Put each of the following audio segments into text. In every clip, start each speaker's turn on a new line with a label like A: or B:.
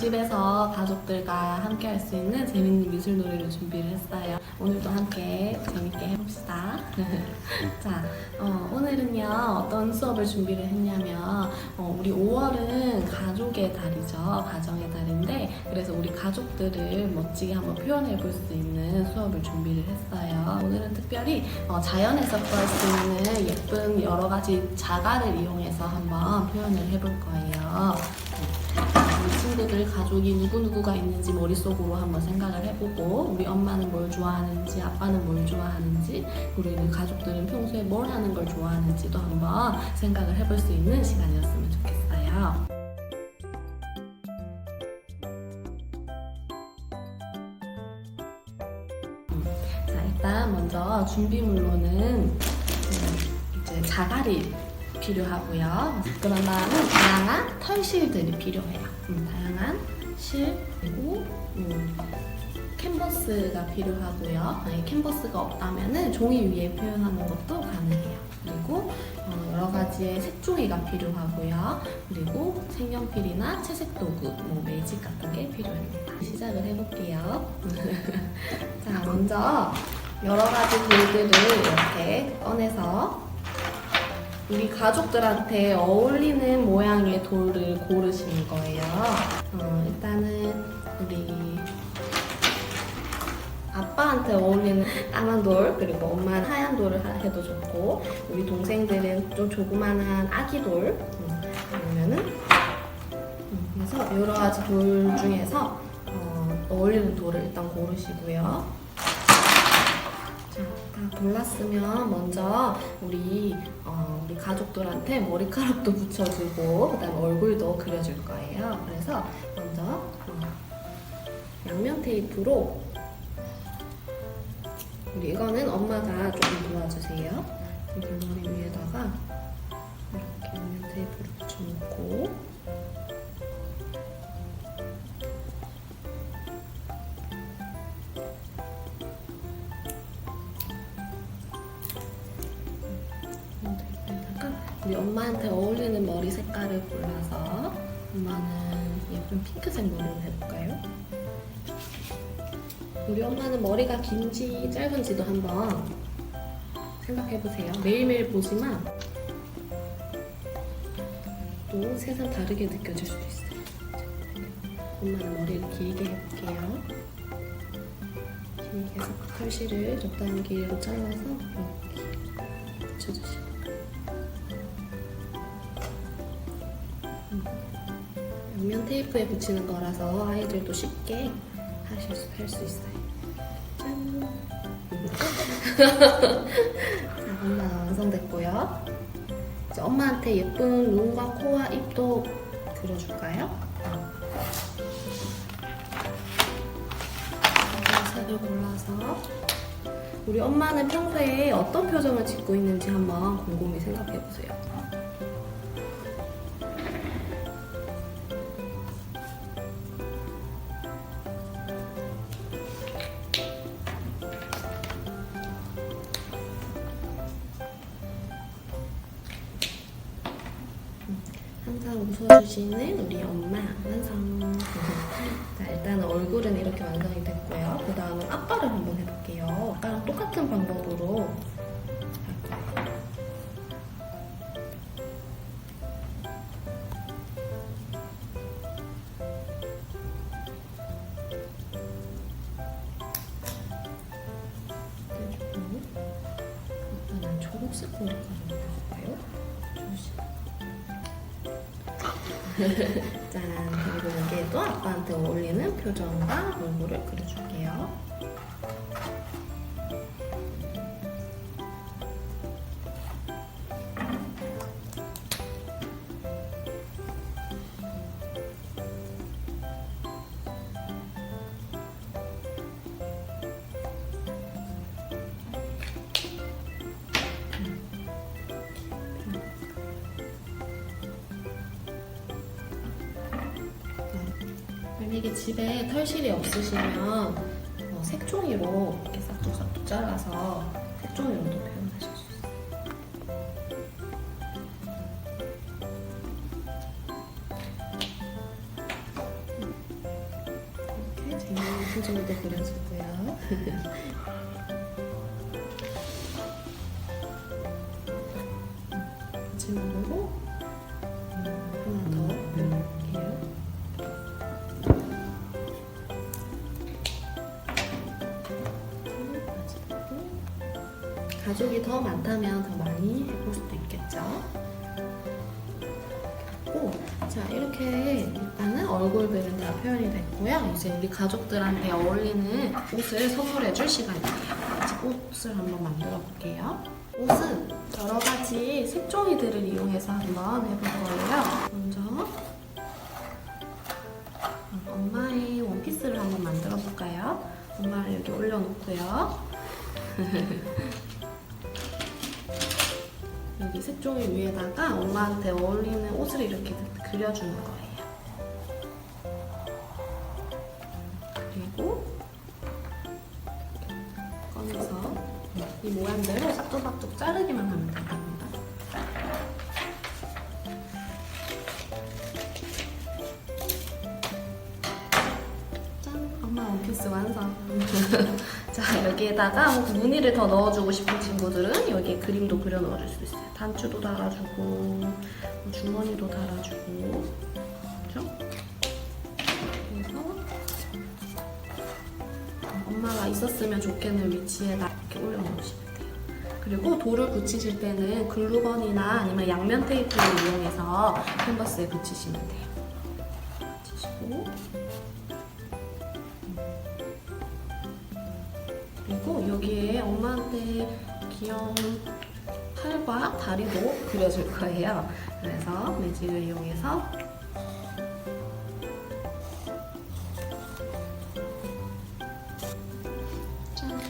A: 집에서 가족들과 함께 할 수 있는 재밌는 미술 놀이를 준비를 했어요. 오늘도 함께 재밌게 해봅시다. 자, 어, 오늘은요, 어떤 수업을 준비를 했냐면, 어, 우리 5월은 가족의 달이죠. 가정의 달인데, 그래서 우리 가족들을 멋지게 한번 표현해 볼 수 있는 수업을 준비를 했어요. 오늘은 특별히 어, 자연에서 구할 수 있는 예쁜 여러 가지 자갈을 이용해서 한번 표현을 해볼 거예요. 친구들 가족이 누구누구가 있는지 머릿속으로 한번 생각을 해보고 우리 엄마는 뭘 좋아하는지 아빠는 뭘 좋아하는지 우리 가족들은 평소에 뭘 하는 걸 좋아하는지도 한번 생각을 해볼 수 있는 시간이었으면 좋겠어요. 자 일단 먼저 준비물로는 음, 이제 자갈이 필요하고요. 그런 다음에 다양한 털실들이 필요해요. 음, 다양한 실 그리고 음, 캔버스가 필요하고요. 만약에 캔버스가 없다면은 종이 위에 표현하는 것도 가능해요. 그리고 어, 여러 가지의 색종이가 필요하고요. 그리고 색연필이나 채색 도구, 뭐 매직 같은 게 필요합니다. 시작을 해볼게요. 자, 먼저 여러 가지 돌들을 이렇게 꺼내서 우리 가족들한테 어울리는 모양의 돌을 고르시는 거예요. 어, 일단은 우리 아빠한테 어울리는 까만 돌 그리고 엄마는 하얀 돌을 하- 해도 좋고 우리 동생들은 좀 조그만한 아기 돌 음, 아니면은 음, 그래서 여러 가지 돌 중에서 어, 어울리는 돌을 일단 고르시고요. 자, 다 골랐으면 먼저 우리 어, 우리 가족들한테 머리카락도 붙여주고 그다음 에 얼굴도 그려줄 거예요. 그래서 먼저 어, 양면 테이프로 우리 이거는 엄마가 조금 도와주세요. 여기 머리 위에다가 이렇게 양면 테이프를 붙여놓고 엄마한테 어울리는 머리 색깔을 골라서 엄마는 예쁜 핑크색 머리를 해볼까요? 우리 엄마는 머리가 긴지 짧은지도 한번 생각해보세요. 매일매일 보지만 또 새삼 다르게 느껴질 수도 있어요. 엄마는 머리를 길게 해볼게요. 길게 해서 털실을 적당한 길이로 잘라서 이렇게 붙여주시고 테이프에 붙이는 거라서 아이들도 쉽게 하실 수, 할 수 있어요. 짠! 자, 엄마 완성됐고요. 이제 엄마한테 예쁜 눈과 코와 입도 그려줄까요? 색을 골라서 우리 엄마는 평소에 어떤 표정을 짓고 있는지 한번 곰곰이 생각해 보세요. 주시는 우리 엄마 완성. 자 일단 얼굴은 이렇게 완성이 됐고요. 그 다음은 아빠를 한번 해볼게요. 아까랑 똑같은 방법으로 초록색 해볼까 짠. 그리고 여기에도 아빠한테 어울리는 표정과 얼굴을 그려줄게요 만약에 집에 털실이 없으시면 어, 색종이로 이렇게 싹둑싹둑 잘라서 색종이로도 표현하실 수 있어요. 재미있는 표정도 그려주고요. 가족이 더 많다면 더 많이 해볼 수도 있겠죠. 고, 자 이렇게 일단은 얼굴들은 다 표현이 됐고요. 이제 우리 가족들한테 어울리는 옷을 선물해줄 시간이에요. 옷을 한번 만들어 볼게요. 옷은 여러 가지 색종이들을 이용해서 한번 해볼 거예요. 먼저 엄마의 원피스를 한번 만들어 볼까요? 엄마를 여기 올려놓고요. 여기 색종이 위에다가 엄마한테 어울리는 옷을 이렇게 그려주는 거예요. 그리고 꺼내서 이 모양대로 싹둑싹둑 자르기만 하면 됩니다. 짠! 엄마 원피스 완성! 자 여기에다가 뭐 무늬를 더 넣어주고 싶은 친구들은 여기에 그림도 그려 넣어줄 수 있어요. 단추도 달아주고 뭐 주머니도 달아주고 그렇죠? 그래서 엄마가 있었으면 좋겠는 위치에다 이렇게 올려놓으시면 돼요. 그리고 돌을 붙이실 때는 글루건이나 아니면 양면 테이프를 이용해서 캔버스에 붙이시면 돼요. 붙이시고 그리고 여기에 엄마한테 귀여운 팔과 다리도 그려줄 거예요. 그래서 매직을 이용해서 짠!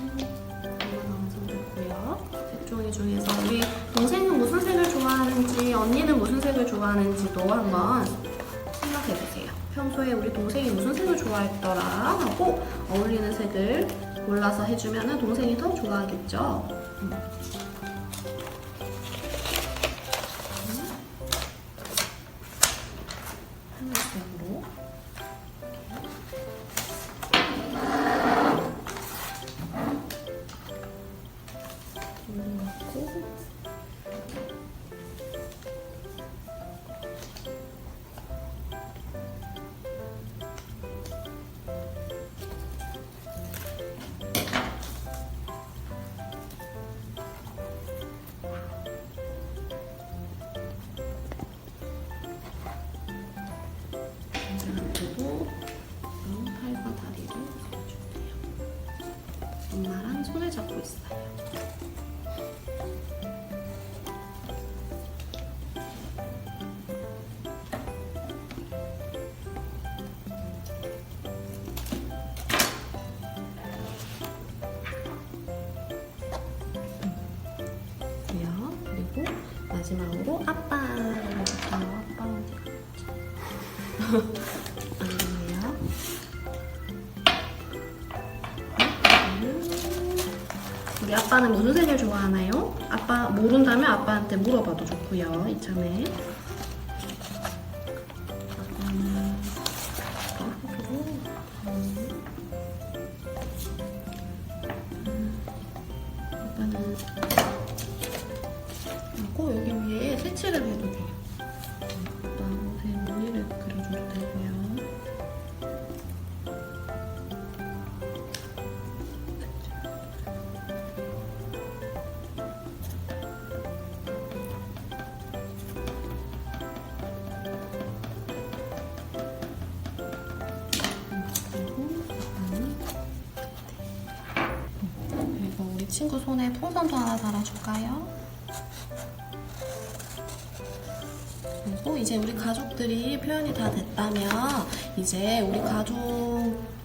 A: 엄마가. 색종이 중에서 우리 동생은 무슨 색을 좋아하는지 언니는 무슨 색을 좋아하는지도 한번 생각해보세요. 평소에 우리 동생이 무슨 색을 좋아했더라 하고 어울리는 색을 골라서 해주면 동생이 더 좋아하겠죠. 음. 엄마랑 손을 잡고 있어요. 마지막으로 해볼게요. 아빠 우리 아빠는 무슨 색을 좋아하나요? 아빠 모른다면 아빠한테 물어봐도 좋고요. 이참에. 친구 손에 풍선도 하나 달아줄까요? 그리고 이제 우리 가족들이 표현이 다 됐다면 이제 우리 가족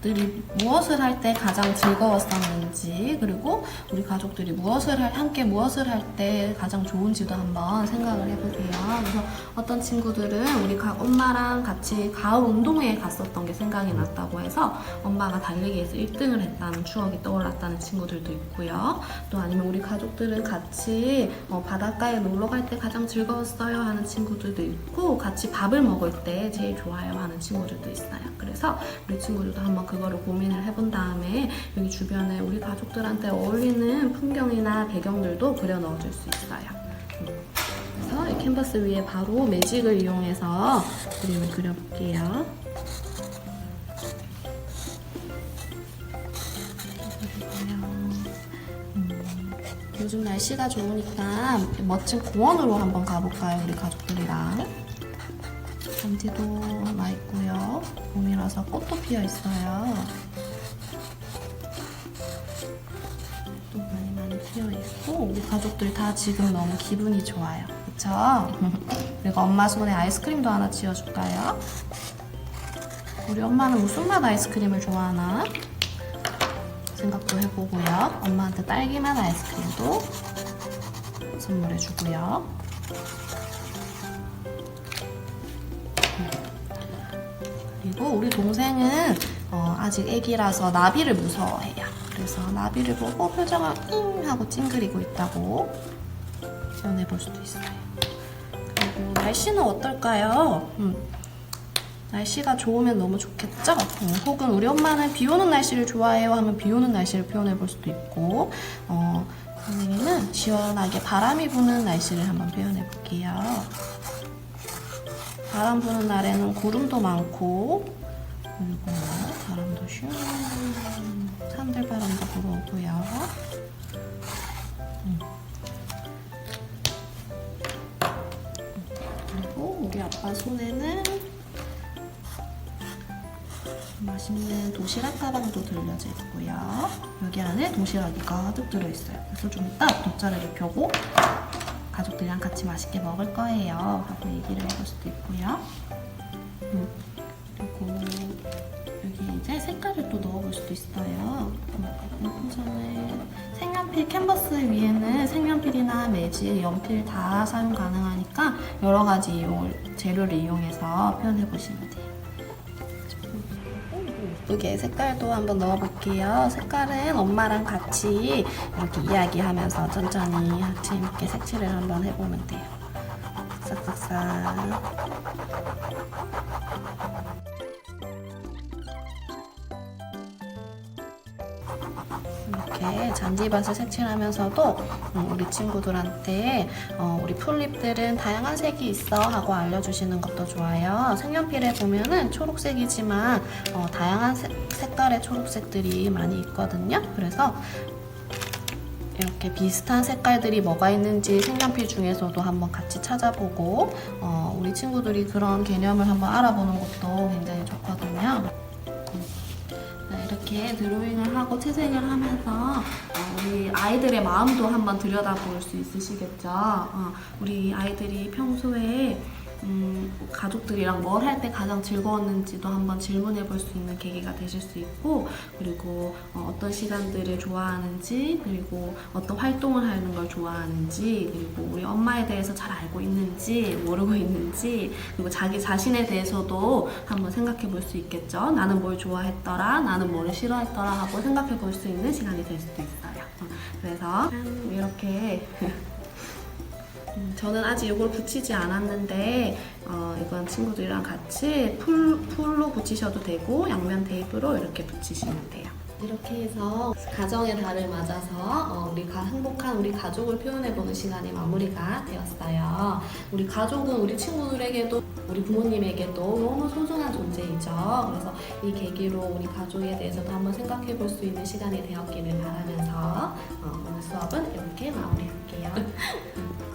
A: 들이 무엇을 할 때 가장 즐거웠었는지 그리고 우리 가족들이 무엇을 할, 함께 무엇을 할 때 가장 좋은지도 한번 생각을 해보세요. 그래서 어떤 친구들은 우리 가- 엄마랑 같이 가을 운동회에 갔었던 게 생각이 났다고 해서 엄마가 달리기에서 1등을 했다는 추억이 떠올랐다는 친구들도 있고요. 또 아니면 우리 가족들은 같이 어, 바닷가에 놀러 갈 때 가장 즐거웠어요 하는 친구들도 있고 같이 밥을 먹을 때 제일 좋아요 하는 친구들도 있어요. 그래서 우리 친구들도 한번 그 그거를 고민을 해본 다음에 여기 주변에 우리 가족들한테 어울리는 풍경이나 배경들도 그려 넣어줄 수 있어요. 음. 그래서 이 캔버스 위에 바로 매직을 이용해서 그림을 그려볼게요. 음, 요즘 날씨가 좋으니까 멋진 공원으로 한번 가볼까요, 우리 가족들이랑? 잔디도 나 있고요. 봄이라서 꽃도 피어 있어요. 또 많이 많이 피어 있고 우리 가족들 다 지금 너무 기분이 좋아요. 그쵸? 그리고 엄마 손에 아이스크림도 하나 지어줄까요? 우리 엄마는 무슨 맛 아이스크림을 좋아하나? 생각도 해보고요. 엄마한테 딸기맛 아이스크림도 선물해주고요. 그리고 우리 동생은 어, 아직 애기라서 나비를 무서워해요. 그래서 나비를 보고 표정을 잉 하고 찡그리고 있다고 표현해 볼 수도 있어요. 그리고 날씨는 어떨까요? 음, 날씨가 좋으면 너무 좋겠죠? 음, 혹은 우리 엄마는 비 오는 날씨를 좋아해요 하면 비 오는 날씨를 표현해 볼 수도 있고 어, 선생님은 시원하게 바람이 부는 날씨를 한번 표현해 볼게요. 바람 부는 날에는 구름도 많고 그리고 바람도 슝 산들바람도 불어오고요. 음. 그리고 우리 아빠 손에는 맛있는 도시락 가방도 들려져 있고요. 여기 안에 도시락이 가득 들어있어요. 그래서 좀 이따 돗자리를 펴고 가족들이랑 같이 맛있게 먹을 거예요. 하고 얘기를 해볼 수도 있고요. 음, 그리고 여기 이제 색깔을 또 넣어볼 수도 있어요. 음, 우선은 색연필 캔버스 위에는 색연필이나 매직, 연필 다 사용 가능하니까 여러 가지 이용을, 재료를 이용해서 표현해 보시면 돼요. 예쁘게 색깔도 한번 넣어볼게요. 색깔은 엄마랑 같이 이렇게 이야기하면서 천천히 재밌게 색칠을 한번 해보면 돼요. 싹싹싹. 이렇게 잔디밭을 색칠하면서도 음, 우리 친구들한테 어, 우리 풀잎들은 다양한 색이 있어 하고 알려주시는 것도 좋아요. 색연필에 보면은 초록색이지만 어, 다양한 색, 색깔의 초록색들이 많이 있거든요. 그래서 이렇게 비슷한 색깔들이 뭐가 있는지 색연필 중에서도 한번 같이 찾아보고 어, 우리 친구들이 그런 개념을 한번 알아보는 것도 굉장히 좋거든요. 네, 이렇게 드로잉을 하고 채색을 하면서 어, 우리 아이들의 마음도 한번 들여다볼 수 있으시겠죠. 어, 우리 아이들이 평소에 음, 가족들이랑 뭘 할 때 가장 즐거웠는지도 한번 질문해 볼 수 있는 계기가 되실 수 있고 그리고 어, 떤 시간들을 좋아하는지 그리고 어떤 활동을 하는 걸 좋아하는지 그리고 우리 엄마에 대해서 잘 알고 있는지 모르고 있는지 그리고 자기 자신에 대해서도 한번 생각해 볼 수 있겠죠. 나는 뭘 좋아했더라, 나는 뭘 싫어했더라 하고 생각해 볼 수 있는 시간이 될 수도 있어요. 어, 그래서 음, 이렇게 음, 저는 아직 이걸 붙이지 않았는데 어, 이건 친구들이랑 같이 풀, 풀로 붙이셔도 되고 양면 테이프로 이렇게 붙이시면 돼요. 이렇게 해서 가정의 달을 맞아서 어, 우리 가, 행복한 우리 가족을 표현해보는 시간이 마무리가 되었어요. 우리 가족은 우리 친구들에게도 우리 부모님에게도 너무 소중한 존재이죠. 그래서 이 계기로 우리 가족에 대해서도 한번 생각해볼 수 있는 시간이 되었기를 바라면서 어, 오늘 수업은 이렇게 마무리.